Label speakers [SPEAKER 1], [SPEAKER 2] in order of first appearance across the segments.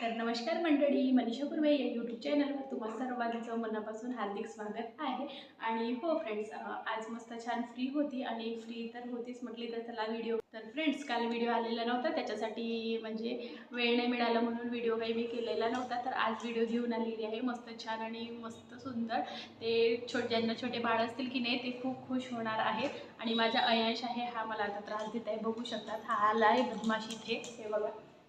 [SPEAKER 1] तर नमस्कार मंडळी मनीषा कुर्वे या यूट्यूब चॅनलवर तुम्हा सर्वांचं मनापासून हार्दिक स्वागत आहे. आणि हो फ्रेंड्स आज मस्त छान फ्री होती आणि फ्री तर होतीच म्हटली तर त्याला व्हिडिओ तर फ्रेंड्स काल व्हिडिओ आलेला नव्हता त्याच्यासाठी म्हणजे वेळ नाही मिळाला म्हणून व्हिडिओ काही मी केलेला नव्हता. तर आज व्हिडिओ घेऊन आलेली आहे मस्त छान आणि मस्त सुंदर. ते छो ज्यांना छोटे बाळ असतील की नाही ते खूप खुश होणार आहेत आणि माझा अयश आहे हा मला आता त्रास देत आहे बघू शकतात. हा आला आहे बदमाशी इथे. हे बघा.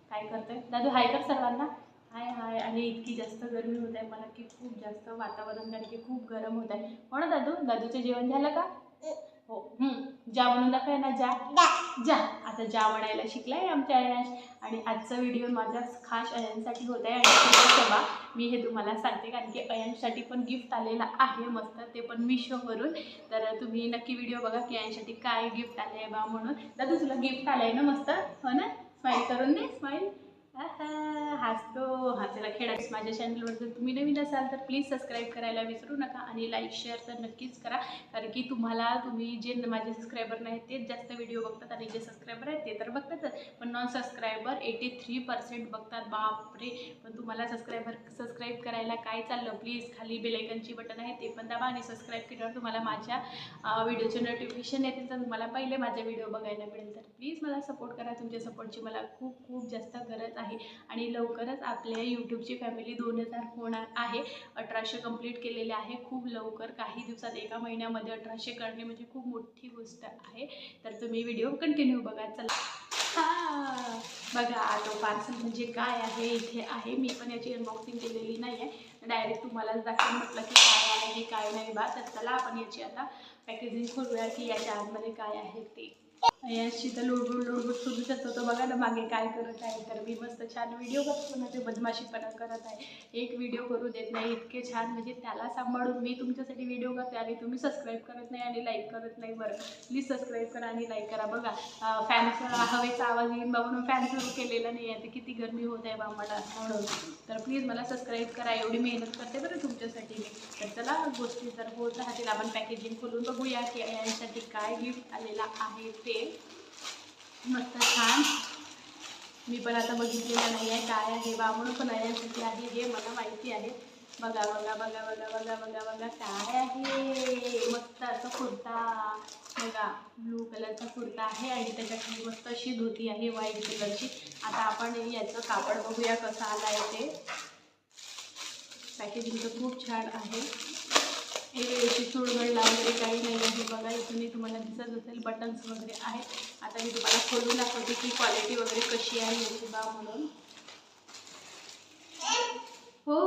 [SPEAKER 1] काय करतोय? दादू हाय कर सर्वांना. हाय हाय. आणि इतकी जास्त गरमी होत आहे. मला की खूप जास्त वातावरण कारण की खूप गरम होत आहे. हो ना दादू? दादूचं जेवण झालं का? हो. हं. जा म्हणून दाखव ना जा. जा. आता जा म्हणायला शिकलाय आमच्या अयांश आणि आजचा व्हिडिओ माझा खास अयांसाठी होत आहे. आणि सभा मी हे तुम्हाला सांगते. कारण की अयांशसाठी पण गिफ्ट आलेलं आहे मस्त. ते पण मिशोवरून. तर तुम्ही नक्की व्हिडिओ बघा की अयांशसाठी काय गिफ्ट आलं आहे बा म्हणून. दादू तुला गिफ्ट आलं आहे ना मस्त? हो ना? स्माईल करून दे स्माईल हसतो हा खेळायच माझ्या चॅनलवर जर तुम्ही नवीन असाल तर प्लीज सबस्क्राईब करायला विसरू नका आणि लाईक शेअर तर नक्कीच करा. कारण की तुम्हाला तुम्ही जे माझे सबस्क्रायबर नाहीत तेच जास्त व्हिडिओ बघतात आणि जे सबस्क्रायबर आहेत ते तर बघतातच. पण non subscriber eighty three percent बघतात. बापरे! पण तुम्हाला सबस्क्रायबर सबस्क्राईब करायला काय चाललं? प्लीज खाली बेलायकनची बटन आहे ते पण दाबा आणि सबस्क्राईब केल्यावर तुम्हाला माझ्या व्हिडिओचे नोटिफिकेशन येतील. तर तुम्हाला पहिले माझे व्हिडिओ बघायला मिळेल तर प्लीज मला सपोर्ट करा. तुमच्या सपोर्टची मला खूप खूप जास्त गरज आहे. आणि लवकरच आपल्या यूट्यूबची फॅमिली दोन हजार होणार आहे. अठराशे कंप्लीट केलेले आहे. खूप लवकर काही दिवसात एका महिन्यामध्ये अठराशे करणे म्हणजे खूप मोठी गोष्ट आहे. तर तुम्ही व्हिडिओ कंटिन्यू बघा. चला. हां. बघा तो पार्सल म्हणजे काय आहे? इथे आहे. मी पण याची अनबॉक्सिंग केलेली नाही आहे डायरेक्ट तुम्हालाच दाखवून म्हटलं की काय आहे काय नाही बा. तर चला आपण याची आता पॅकेजिंग खोलूया की याच्या आतमध्ये काय आहे ते. याशी तर लोडबुड लोडबुड शोधू शकतो. तो बघा ना मागे काय करत आहे. तर मी मस्त छान व्हिडिओ बघतो ना ते बदमाशीपणा करत आहे. एक व्हिडिओ करू देत नाही इतके छान. म्हणजे त्याला सांभाळून मी तुमच्यासाठी व्हिडिओ करते आणि तुम्ही सबस्क्राईब करत नाही आणि लाईक करत नाही बरं. प्लीज सबस्क्राईब करा आणि लाईक करा. बघा फॅनचा हवेचा आवाज येईन बा म्हणून फॅन सुरू केलेला नाही आहे. तर किती गरमी होत आहे बा मला म्हणून. तर प्लीज मला सबस्क्राईब करा. एवढी मेहनत करते बरं तुमच्यासाठी मी. तर चला गोष्टी तर होत राहतील. आपण पॅकेजिंग खोलून बघूया की यांसाठी काय गिफ्ट आलेला आहे ते. मस्त छान. मी पण आता बघितलेलं नाही आहे काय आहे बाबून म्हणून पण यांसाठी आहे हे मला माहिती आहे. बघा बघा बघा बघा बघा बघा बघा काय आहे. मस्त असा कुर्ता. बघा ब्लू कलरचा कुर्ता आहे आणि त्याच्याखाली मस्त अशी धोती आहे व्हाईट कलरची आता आपण याचं कापड बघूया कसं आलं आहे ते. पॅकेजिंग तर खूप छान आहे. हे याची चुळगडला वगैरे काही नाही आहे. बघा इथून तुम्हाला दिसत असेल बटन्स वगैरे आहेत. आता मी तुम्हाला खोलून दाखवते की क्वालिटी वगैरे कशी आहे याची बा म्हणून. हो.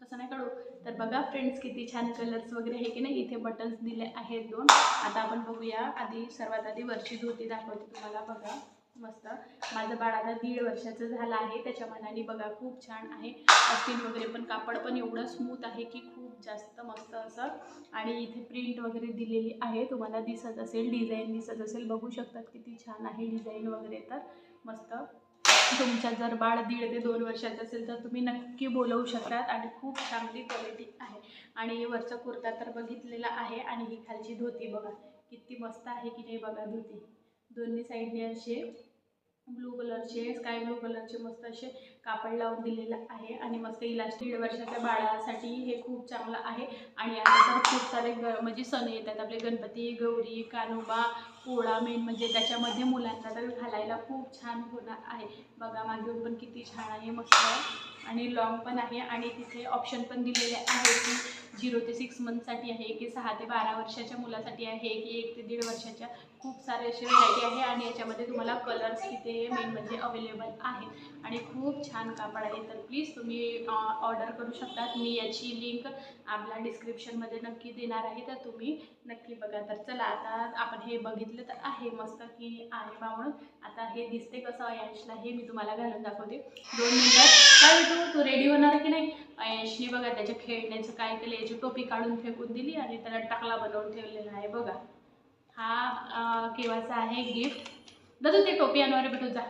[SPEAKER 1] तसं नाही काढू तर बघा फ्रेंड्स किती छान कलर्स वगैरे आहे की नाही? इथे बटन्स दिले आहेत दोन. आता आपण बघूया आधी सर्वात आधी वरची धोती दाखवते तुम्हाला बघा. मस्त. माझं बाळ आता दीड वर्षाचं झालं आहे त्याच्या मनाने बघा खूप छान आहे. अस्तीन वगैरे पण कापड पण एवढं स्मूथ आहे की खूप जास्त मस्त असं. आणि इथे प्रिंट वगैरे दिलेली आहे तुम्हाला दिसत असेल डिझाईन दिसत असेल बघू शकतात किती छान आहे डिझाईन वगैरे तर. मस्त. तुमच्या जर बाळ दीड ते दोन वर्षाचं असेल तर तुम्ही नक्की बोलवू शकतात आणि खूप चांगली क्वालिटी आहे. आणि वरचा कुर्ता तर बघितलेला आहे आणि ही खालची धोती बघा. किती मस्त आहे की नाही बघा धोती. दोन्ही साईडने असे ब्लू कलरचे स्काय ब्लू कलरचे मस्त असे कापड लावून दिलेलं आहे. आणि मस्त इलास्टिक दीड वर्षाच्या बाळासाठी हे खूप चांगलं आहे. आणि आता तर खूप सारे ग म्हणजे सण येतात. आपले गणपती गौरी कानोबा पोळा मेन म्हणजे त्याच्यामध्ये मुलांना तर घालायला खूप छान होणार आहे. बघा मागे पण किती छान आहे मस्त आणि लॉंग पण आहे आणि तिथे ऑप्शन पण दिलेले आहे की झिरो ते सिक्स मंथसाठी आहे की सहा ते बारा वर्षाच्या मुलासाठी आहे की एक ते दीड वर्षाच्या. खूप सारे असे व्हरायटी आहे आणि याच्यामध्ये तुम्हाला कलर्स तिथे मेन म्हणजे अवेलेबल आहेत. आणि खूप छान कापड आहे. तर प्लीज तुम्ही ऑर्डर करू शकतात. मी याची लिंक आपल्या डिस्क्रिप्शनमध्ये नक्की देणार आहे. तर तुम्ही नक्की बघा. तर चला आता आपण हे बघितलं तर आहे मस्त की आहे बा म्हणून आता हे दिसते कसं अयांशला हे मी तुम्हाला घालून दाखवते. दोन मिनटात काय तू तू रेडी होणार की नाही? अयांशने बघा त्याच्या खेळण्याचं काय केलं याची टोपी काढून फेकून दिली आणि त्याला टाकला बनवून ठेवलेला आहे. बघा. हा केव्हाचा आहे गिफ्ट दादू ते टोपी आणणार भेटून जा.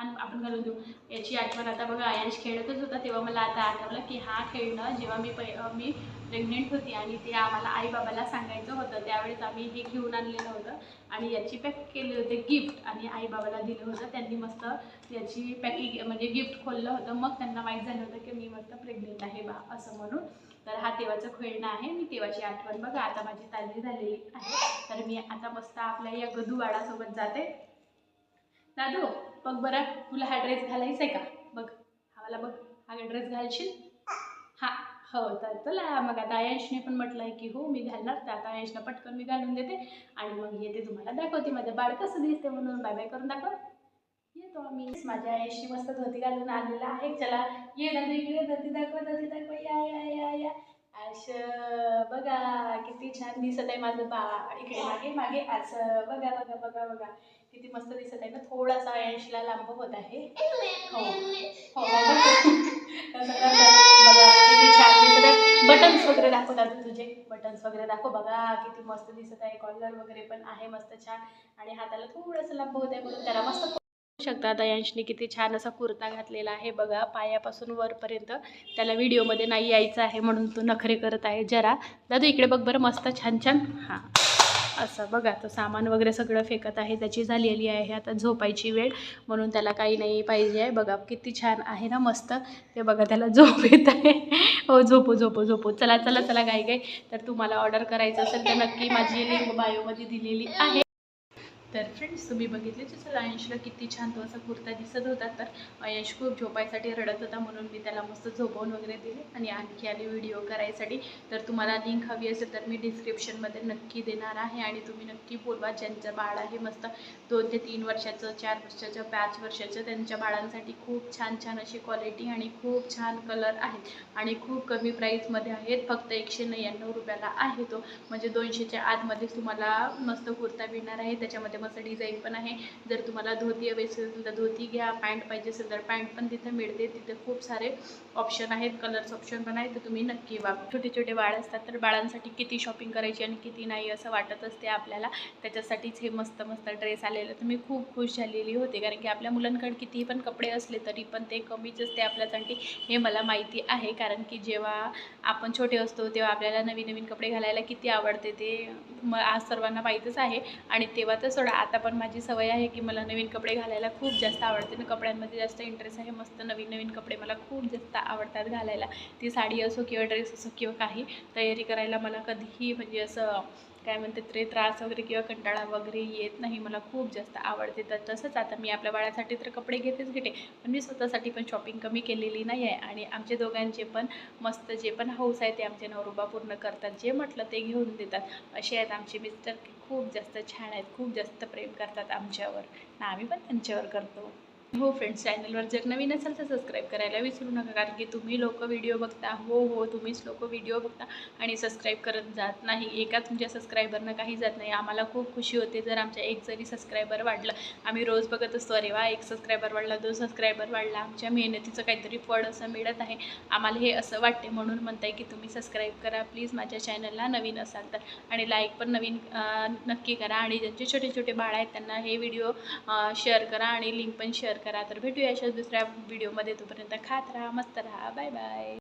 [SPEAKER 1] आपण घालून देऊ. याची आठवण आता बघा आयांश खेळतच होता तेव्हा मला आता आठवलं की हा खेळणं जेव्हा मी पै मी प्रेग्नेंट होती आणि ते आम्हाला आईबाबाला सांगायचं होतं. त्यावेळेस आम्ही हे घेऊन आणलेलं होतं आणि याची पॅक केले होते गिफ्ट आणि आईबाबाला दिलं होतं. त्यांनी मस्त याची पॅकिंग म्हणजे गिफ्ट खोललं होतं. मग त्यांना माहीत झालं होतं की मी मस्त प्रेग्नेंट आहे बा असं म्हणून. तर हा तेव्हाचं खेळणं आहे. मी तेव्हाची आठवण बघा. आता माझी ताजी झालेली आहे. तर मी आता मस्त आपल्या या गधुवाडासोबत जाते. दादू बघ बरं तुला हा ड्रेस घालायचा आहे का? बघ हा मला बघ हा ड्रेस घालशील? हा हो तर चला. मग आता आयांशने पण म्हटलं आहे की हो मी घालणार. तर आता आयशला पटकन मी घालून देते. आणि मग येते तुम्हाला दाखवते. माझं बाळ कसं दिसते म्हणून. बाय बाय करून दाखव. येतो आम्ही. माझ्या आयांशी मस्त धोती घालून आलेला आहे. चला ये ना इकडे. धोती दाखव धोती दाखव. या या या या. असं बघा किती छान दिसत आहे माझं बाळ. इकडे मागे मागे. असं बघा बघा बघा बघा. किती मस्त दिसत आहे ना थोडासा ऐंशीला लांब होत आहे. हो. हो हो, किती छान दिसत आहे. बटन्स वगैरे दाखव दादू तुझे. बटन्स वगैरे दाखव. बघा किती मस्त दिसत आहे. कॉलर वगैरे पण आहे मस्त छान. आणि हाताला थोडंसं लांब होत आहे म्हणून त्याला मस्त शकता दयांशने किती छान असा कुर्ता घातलेला आहे. बघा पायापासून वरपर्यंत त्याला व्हिडिओमध्ये नाही यायचं आहे म्हणून तो नखरे करत आहे जरा. दादू इकडे बघ बरं मस्त छान छान. हां. असं बघा तो सामान वगैरे सगळं फेकत आहे त्याची झालेली आहे आता झोपायची वेळ म्हणून त्याला काही नाही पाहिजे आहे. बघा किती छान आहे ना मस्त. ते बघा त्याला झोप येत आहे. हो झोपू झोपू झोपू. चला चला चला गाई काही तर तुम्हाला ऑर्डर करायचं असेल तर नक्की माझी लिंक बायोमध्ये दिलेली आहे. तर फ्रेंड्स तुम्ही बघितले जसं आयशला किती छान तो असा कुर्ता दिसत होता. तर आयश खूप झोपायसाठी रडत होता म्हणून मी त्याला मस्त झोपवून वगैरे दिले आणि आणखी आली व्हिडिओ करायसाठी. तर तुम्हाला लिंक हवी असेल तर मी डिस्क्रिप्शनमध्ये नक्की देणार आहे आणि तुम्ही नक्की बोलवा ज्यांचं बाळ आहे मस्त दोन ते तीन वर्षाचं चार वर्षाचं पाच वर्षाचं त्यांच्या बाळांसाठी खूप छान छान अशी क्वालिटी आणि खूप छान कलर आहेत. आणि खूप कमी प्राईसमध्ये आहेत फक्त एकशे नव्याण्णव रुपयाला आहे तो. म्हणजे दोनशेच्या आतमध्येच तुम्हाला मस्त कुर्ता मिळणार आहे. त्याच्यामध्ये मस्त डिझाईन पण आहे. जर तुम्हाला धोती हवी असेल तर धोती घ्या पॅन्ट पाहिजे असेल तर पॅन्ट पण तिथं मिळते. तिथे खूप सारे ऑप्शन आहेत कलर्स ऑप्शन पण आहेत तर तुम्ही नक्की वा. छोटे छोटे बाळ असतात तर बाळांसाठी किती शॉपिंग करायची आणि किती नाही असं वाटत असते आपल्याला. त्याच्यासाठीच हे मस्त मस्त ड्रेस आलेलं. तर मी खूप खुश झालेली होते. कारण की आपल्या मुलांकडे कितीही पण कपडे असले तरी पण ते कमीच असते आपल्यासाठी हे मला माहिती आहे. कारण की जेव्हा आपण छोटे असतो तेव्हा आपल्याला नवीन नवीन कपडे घालायला किती आवडते ते म आज सर्वांना माहीतच आहे. आणि तेव्हा तर सोडा आता पण माझी सवय आहे की मला नवीन कपडे घालायला खूप जास्त आवडते. ना कपड्यांमध्ये जास्त इंटरेस्ट आहे मस्त नवीन नवीन कपडे मला खूप जास्त आवडतात घालायला. ती साडी असो किंवा ड्रेस असो किंवा काही तयारी करायला मला कधीही म्हणजे असं काय म्हणते ते त्रास वगैरे किंवा कंटाळा वगैरे येत नाही मला खूप जास्त आवडते. तर तसंच आता मी आपल्या बाळासाठी तर कपडे घेतेच घेते पण मी स्वतःसाठी पण शॉपिंग कमी केलेली नाही आहे. आणि आमचे दोघांचे पण मस्त जे पण हौस आहे ते आमचे नवरोबा पूर्ण करतात. जे म्हटलं ते घेऊन देतात. असे आहेत आमचे मिस्टर खूप जास्त छान आहेत खूप जास्त प्रेम करतात आमच्यावर. ना आम्ही पण त्यांच्यावर करतो. हो फ्रेंड्स चॅनलवर जर नवीन असेल तर सबस्क्राईब करायला विसरू नका कारण की तुम्ही लोक व्हिडिओ बघता. हो हो तुम्हीच लोक व्हिडिओ बघता आणि सबस्क्राईब करत जात नाही. एका तुमच्या सबस्क्रायबरनं काही जात नाही. आम्हाला खूप खुशी होते जर आमच्या एक जरी सबस्क्रायबर वाढलं. आम्ही रोज बघत असतो अरे वा एक सबस्क्रायबर वाढला दोन सबस्क्रायबर वाढला. आमच्या मेहनतीचं काहीतरी फळ असं मिळत आहे. आम्हाला हे असं वाटते म्हणून म्हणताय की तुम्ही सबस्क्राईब करा. प्लीज माझ्या चॅनलला नवीन असाल तर. आणि लाईक पण नवीन नक्की करा. आणि ज्यांचे छोटे छोटे बाळ आहेत त्यांना हे व्हिडिओ शेअर करा आणि लिंक पण शेअर करा. तर भेटूया अशाच दुसऱ्या व्हिडिओमध्ये तोपर्यंत खात राहा मस्त राहा. Bye bye